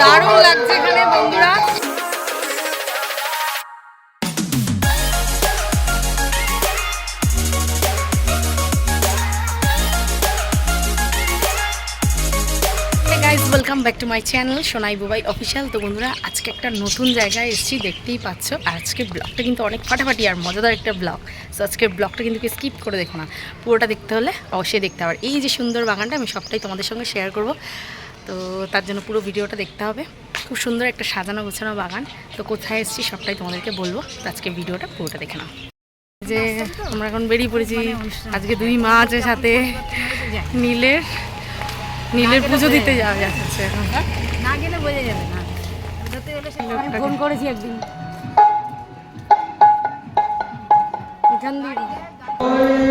দারুণ লাগছে এখানে, বন্ধুরা। Welcome back to my channel Sonai Bubai official তো বন্ধুরা, আজকে একটা নতুন জায়গায় এসেছি, দেখতেই পাচ্ছ। আজকে ব্লগটা কিন্তু অনেক ফাটাফাটি আর মজাদার একটা ব্লগ সো আজকের ব্লগটা কিন্তু স্কিপ করে দেখো না। পুরোটা দেখতে হলে অবশ্যই দেখতে হবে। এই যে সুন্দর বাগানটা, আমি সবটাই তোমাদের সঙ্গে শেয়ার করব। তো তার জন্য পুরো ভিডিওটা দেখতে হবে। খুব সুন্দর একটা সাজানো গোছানো বাগান। তো কোথায় এসেছি সবটাই তোমাদেরকে বলব। তো আজকে ভিডিওটা পুরোটা দেখে নাও। যে আমরা এখন বেরিয়ে পড়েছি। আজকে দুই মা আছে সাথে। নীলের নীলের পুজো দিতে যাওয়া যাচ্ছে এখন। না গেলে বোঝা যাবে না। ফোন করেছি একদিন। এখান দিয়ে।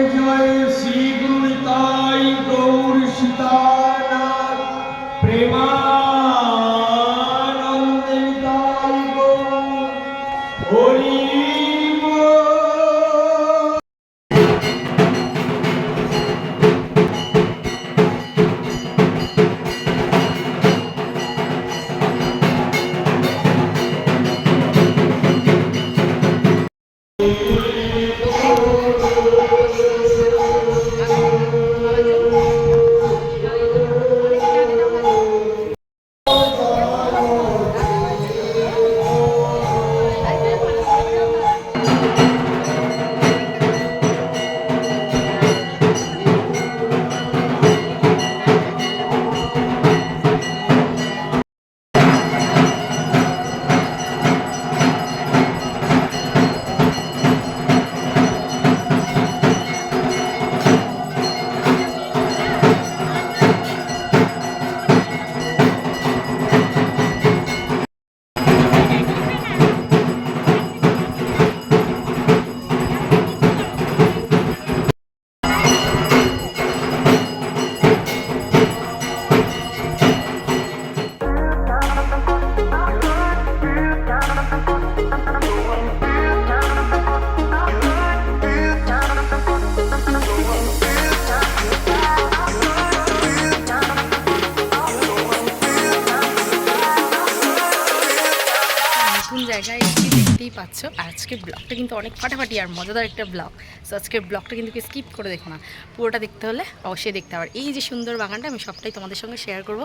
আজকের ব্লগটা কিন্তু অনেক ফাটাফাটি আর মজাদার একটা ব্লগ সো আজকের ব্লগটা কিন্তু স্কিপ করে দেখো না। পুরোটা দেখতে হলে অবশ্যই দেখতে হবে। এই যে সুন্দর বাগানটা, আমি সবটাই তোমাদের সঙ্গে শেয়ার করব।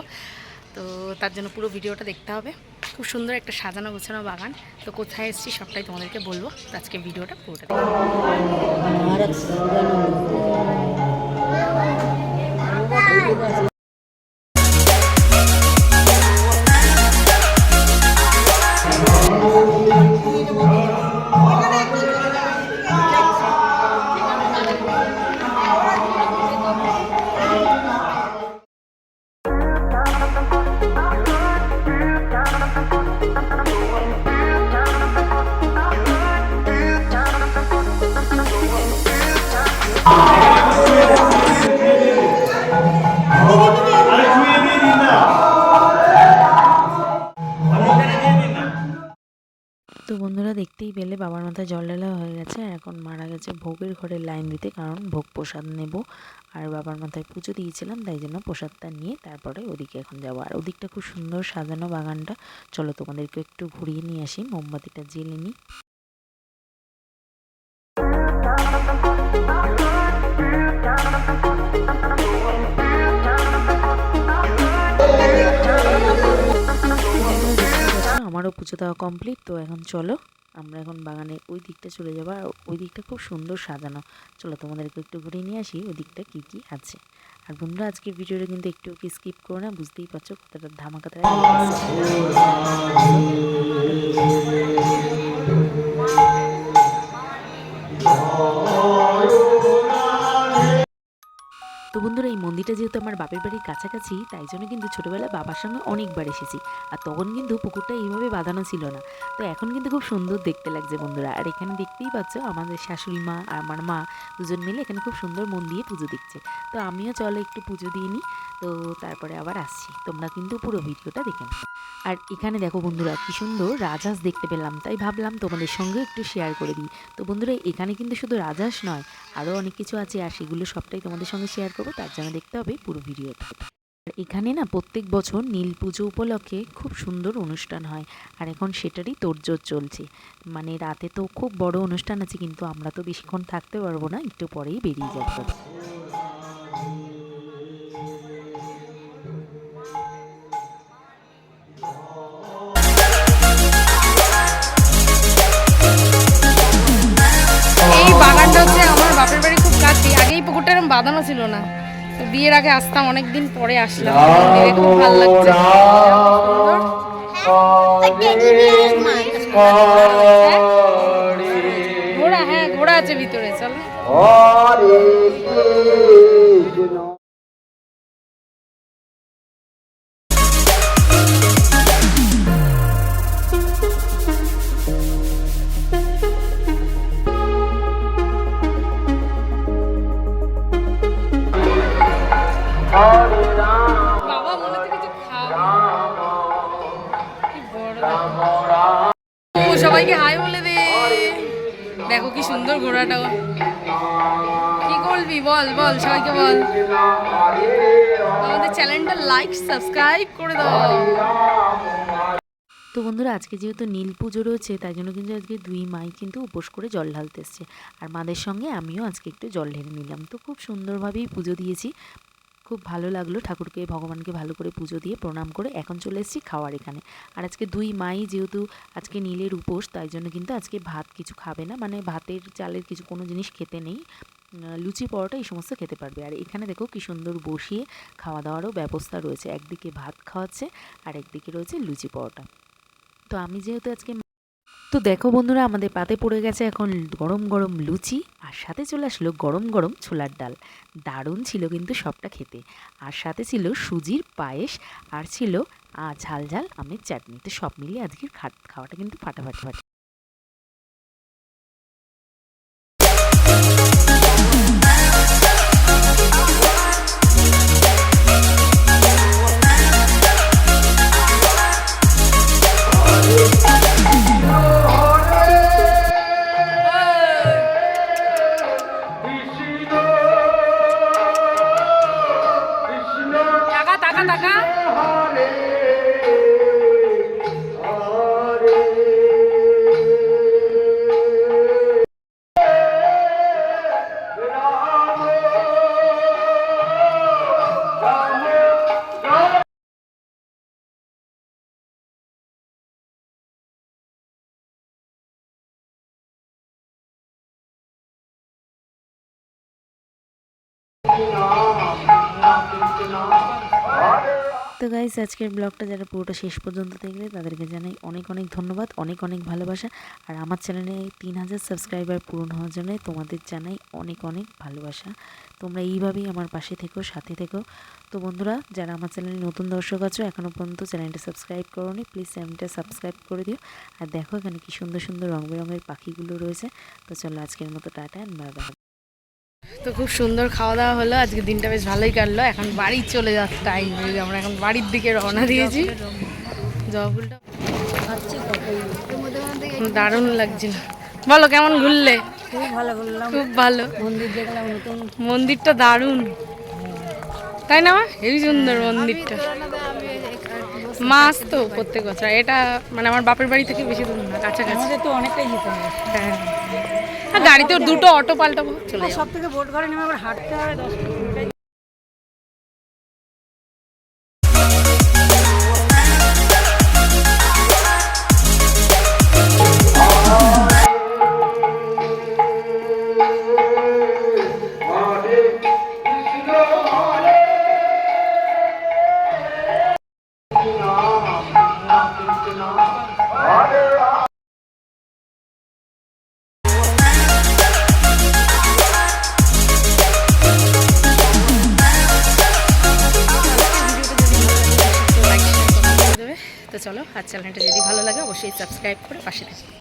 তো তার জন্য পুরো ভিডিওটা দেখতে হবে। খুব সুন্দর একটা সাজানো গোছানো বাগান। তো কোথায় এসেছি সবটাই তোমাদেরকে বলব। তো আজকে ভিডিওটা পুরোটা দেখতেই পেলে বাবার মাথায় জল ঢালা হয়ে গেছে আর এখন মারা গেছে ভোগের ঘরে লাইন দিতে কারণ ভোগ প্রসাদ নেব। আর বাবার মাথায় পুজো দিয়েছিলাম, তাই জন্য প্রসাদটা নিয়ে তারপরে ওদিকে এখন যাব। আর ওদিকটা খুব সুন্দর সাজানো বাগানটা। চলো তোমাদেরকে একটু ঘুরিয়ে নিয়ে আসি, মোমবাতিটা জ্বেলে নিই। আমারও পুজো দেওয়া কমপ্লিট, তো এখন চলো। আমরা এখন বাগানের ওই দিকটা চলে যাব আর ওই দিকটা খুব সুন্দর সাজানো। চলো তোমাদেরকে একটু ঘুরে নিয়ে আসি ওই দিকটা কী কী আছে। আর বন্ধুরা, আজকের ভিডিওটা কিন্তু একটু কি স্কিপ করো না, বুঝতেই পারছ কতটা ধামাকাতে তো বন্ধুরা এই মন্দিরটা যেহেতু আমার বাপের বাড়ির কাছাকাছি, তাই জন্য কিন্তু ছোটোবেলা বাবার সঙ্গে অনেকবার এসেছি। আর তখন কিন্তু পুকুরটা এইভাবে বাঁধানো ছিল না। তো এখন কিন্তু খুব সুন্দর দেখতে লাগছে বন্ধুরা। আর এখানে দেখতেই পাচ্ছ আমাদের শাশুড়ি মা আর আমার মা দুজন মিলে এখানে খুব সুন্দর মন দিয়ে পুজো দিচ্ছে। তো আমিও চলো একটু পুজো দিয়ে নিই। তো তারপরে আবার আসছি। তোমরা কিন্তু পুরো ভিডিওটা দেখে নাও। আর এখানে দেখো বন্ধুরা, কি সুন্দর রাজহাঁস দেখতে পেলাম। তাই ভাবলাম তোমাদের সঙ্গে একটু শেয়ার করে দিই। তো বন্ধুরা, এখানে কিন্তু শুধু রাজহাঁস নয় আরও অনেক কিছু আছে আর সেগুলো সবটাই তোমাদের সঙ্গে শেয়ার করব। তার জন্য দেখতে হবে পুরো ভিডিওটা। আর এখানে না প্রত্যেক বছর নীল পুজো উপলক্ষে খুব সুন্দর অনুষ্ঠান হয়। আর এখন সেটারই তোড়জোড় চলছে। মানে রাতে তো খুব বড় অনুষ্ঠান আছে, কিন্তু আমরা তো বেশিক্ষণ থাকতে পারব না, একটু পরেই বেরিয়ে যাব। বাঁধানো ছিল না। তো বিয়ের আগে আসতাম অনেকদিন পরে আসলাম। খুব ভালো লাগছে। ঘোড়া হ্যাঁ ঘোড়া আছে ভিতরে চল। সবাইকে হাই বলে দে। দেখো কি সুন্দর ঘোড়াটা কি করবি বল বল, সবাইকে বল। আমাদের চ্যানেলটা লাইক সাবস্ক্রাইব করে দাও। তো বন্ধুরা, আজকে যেহেতু নীল পুজো রয়েছে, তাই জন্য কিন্তু আজকে দুই মাই কিন্তু উপোস করে জল ঢালতে এসছে। আর মাদের সঙ্গে আমিও আজকে একটু জল ঢেলে নিলাম। তো খুব সুন্দরভাবেই পুজো দিয়েছি। খুব ভালো লাগল ঠাকুরকে, ভগবানকে ভালো করে পুজো দিয়ে প্রণাম করে এখন চলে এসেছি খাওয়ার এখানে। আর আজকে দুই মাই যেহেতু আজকে নীলের উপোস, তাই জন্য কিন্তু আজকে ভাত কিছু খাবে না। মানে ভাতের চালের কিছু কোনো জিনিস খেতে নেই। লুচি পরোটা এই সমস্ত খেতে পারবে। আর এখানে দেখো কি সুন্দর বসিয়ে খাওয়া দাওয়ারও ব্যবস্থা রয়েছে। একদিকে ভাত খাওয়াচ্ছে আর একদিকে রয়েছে লুচি পরোটা। তো আমি যেহেতু আজকে তো দেখো বন্ধুরা, আমাদের পাতে পড়ে গেছে এখন গরম গরম লুচি, আর সাথে চলে আসলো গরম গরম ছোলার ডাল। দারুণ ছিল কিন্তু সবটা খেতে। আর সাথে ছিল সুজির পায়েস, আর ছিল ঝাল ঝাল আমের চাটনি। তো সব মিলিয়ে আজকের খাট- খাওয়াটা কিন্তু ফাটাফাটি। Hare তো গাইস আজকের ব্লগটা যারা পুরোটা শেষ পর্যন্ত দেখলে, তাদেরকে জানাই অনেক অনেক ধন্যবাদ, অনেক অনেক ভালোবাসা। আর আমার চ্যানেলে তিন হাজার সাবস্ক্রাইবার পূরণ হওয়ার জন্য তোমাদের জানাই অনেক অনেক ভালোবাসা। তোমরা এইভাবেই আমার পাশে থেকো, সাথে থেকো। তো বন্ধুরা, যারা আমার চ্যানেলে নতুন দর্শক আছো এখনও পর্যন্ত চ্যানেলটা সাবস্ক্রাইব করো নি প্লিজ চ্যানেলটা সাবস্ক্রাইব করে দিও। আর দেখো এখানে কি সুন্দর সুন্দর রং বেরঙের পাখিগুলো রয়েছে। তো চলো আজকের মতো টাটা অ্যান্ড বাই বাই তো খুব সুন্দর খাওয়া দাওয়া হলো। আজকে দিনটা বেশ ভালোই কাটলো। এখন বাড়ি চলে যাচ্ছে টাইম আমরা এখন বাড়ির দিকে রওনা দিয়েছি। জবা ফুলটা দারুণ লাগছিল। বলো কেমন ঘুরলে? খুব ভালো করলাম খুব ভালো। মন্দির দেখলাম নতুন। মন্দিরটা দারুণ। তাই না মা? হেবি সুন্দর মন্দিরটা। মাছ তো প্রত্যেক বছর। এটা মানে আমার বাপের বাড়ি থেকে বেশি দূর না কাছাকাছি। তো অনেকটাই যেতে হ্যাঁ। গাড়িতে দুটো অটো পাল্টাবো চলে সব থেকে বোট ঘরে নেমে আবার হাঁটতে হবে চলো আর চ্যানেলটা যদি ভালো লাগে অবশ্যই সাবস্ক্রাইব করে পাশে থাকবে